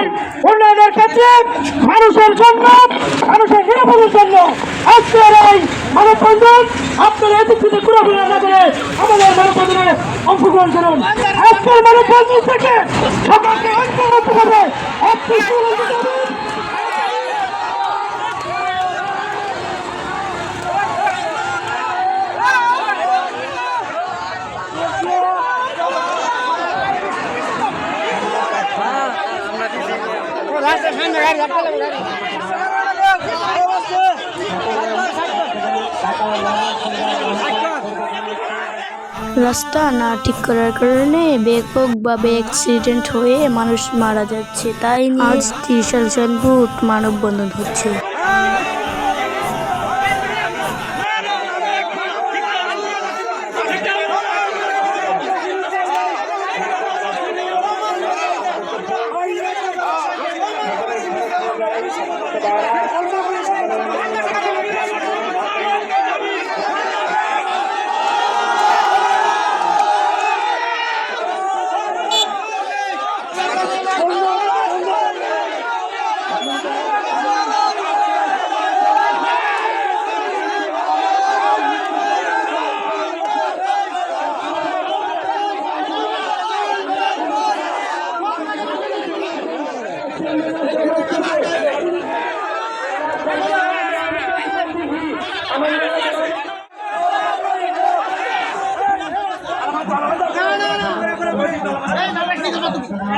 এলাকার উন্নয়নের ক্ষেত্রে মানুষের জন্য, মানুষের নিরাপদের জন্য আজকের এই মানববন্ধন আপনারা এদিকে ঘোরাফেরা না করে আমাদের মানববন্ধনে অংশগ্রহণ করুন। আজকের মানববন্ধন থেকে সবাইকে ঐক্যবদ্ধ হবে রাস্তা না ঠিক করার কারণে ব্যাপকভাবে অ্যাক্সিডেন্ট হয়ে মানুষ মারা যাচ্ছে। তাই আজ ত্রিশাল সেনপুট মানববন্ধন হচ্ছে।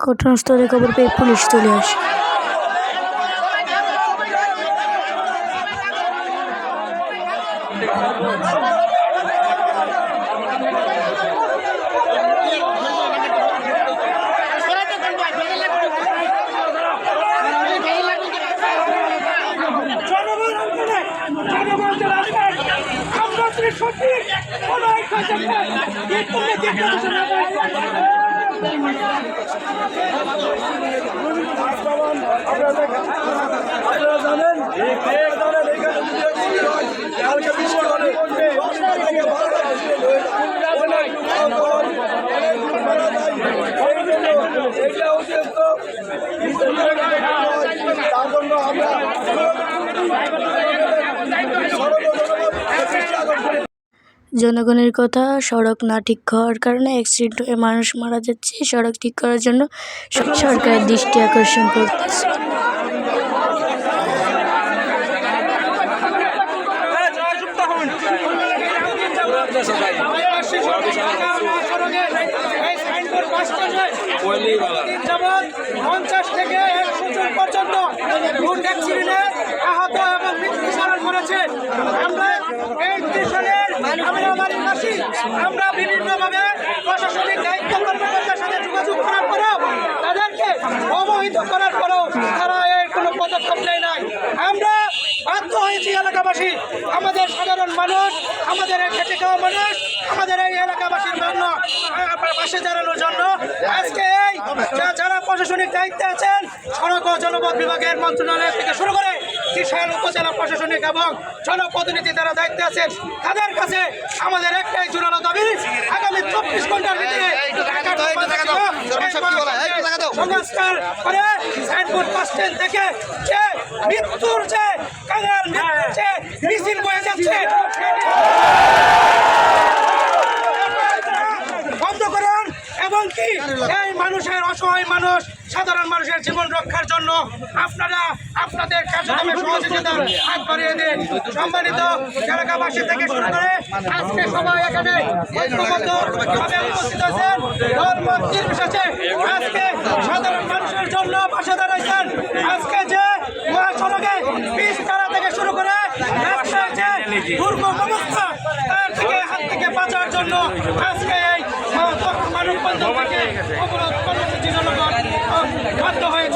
ঘটনাস্থলে খবর পেয়ে পুলিশ চলে আসে। জনগণ আন্দোলনে জনগণ যে রাস্তায় আমরা যদি সঠিক কোনো এক আপনারা জানেন কালকে এটা অতিরিক্ত তার জন্য আমরা চেষ্টা করছি জনগণের কথা, সড়ক না ঠিক হওয়ার কারণে অ্যাক্সিডেন্ট হয়ে মানুষ মারা যাচ্ছে। সড়ক ঠিক করার জন্য সরকারের দৃষ্টি আকর্ষণ করতেছে। আমরা এই আমরা বিভিন্নভাবে প্রশাসনিক দায়িত্ব কর্মকর্তার সাথে যোগাযোগ করার পরেও তাদেরকে অবহিত করার পরেও তারা এর কোনো পদক্ষেপ নেয় নাই। আমরা বাধ্য হয়েছি এলাকাবাসী, আমাদের সাধারণ মানুষ, আমাদের এই খেটে খাওয়া মানুষ, আমাদের এই এলাকাবাসীর জন্য পাশে দাঁড়ানোর জন্য আজকে এই যারা প্রশাসনিক দায়িত্বে আছেন, সড়ক ও জনপথ বিভাগের মন্ত্রণালয় থেকে শুরু করে ত্রিশাল উপজেলা প্রশাসনিক এবং জনপ্রতিনিধি যারা দায়িত্বে আছেন তাদের কাছে আমাদের একটাই জোরালো দাবি আগামী চব্বিশ ঘণ্টার ভিতরে সংস্কার করে সাইনবোর্ড বাস স্ট্যান্ড থেকে যে মৃত্যুর যে কাঙাল মৃত্যুর যে মিছিল বয়ে যাচ্ছে বন্ধ করুন। এবং কি? এই মানুষের অসহায় মানুষ সাধারণ মানুষের জীবন রক্ষার জন্য আপনারা আপনাদের কার্যক্রমে সহযোগিতা হাত বাড়িয়ে দিন। সম্মানিত এলাকাবাসী থেকে শুরু করে আজকে সবাই এখানে উপস্থিত আছেন। নির্বিশেষে আজকে সাধারণ মানুষের জন্য পাশে দাঁড়াইছেন। আজকে যে মহাসড়কে পিচ তারা থেকে শুরু করে রাস্তায় দুর্গম অবস্থা তার থেকে হাত থেকে বাঁচার জন্য আজকে এই মানববন্ধন থেকে অবরোধ কর্মসূচি জনগণ আহ, বাধ্য হয়েছে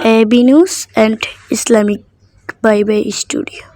সরকার কর্মকর্তাদের by AB News and Islamic Bye Bye Studio.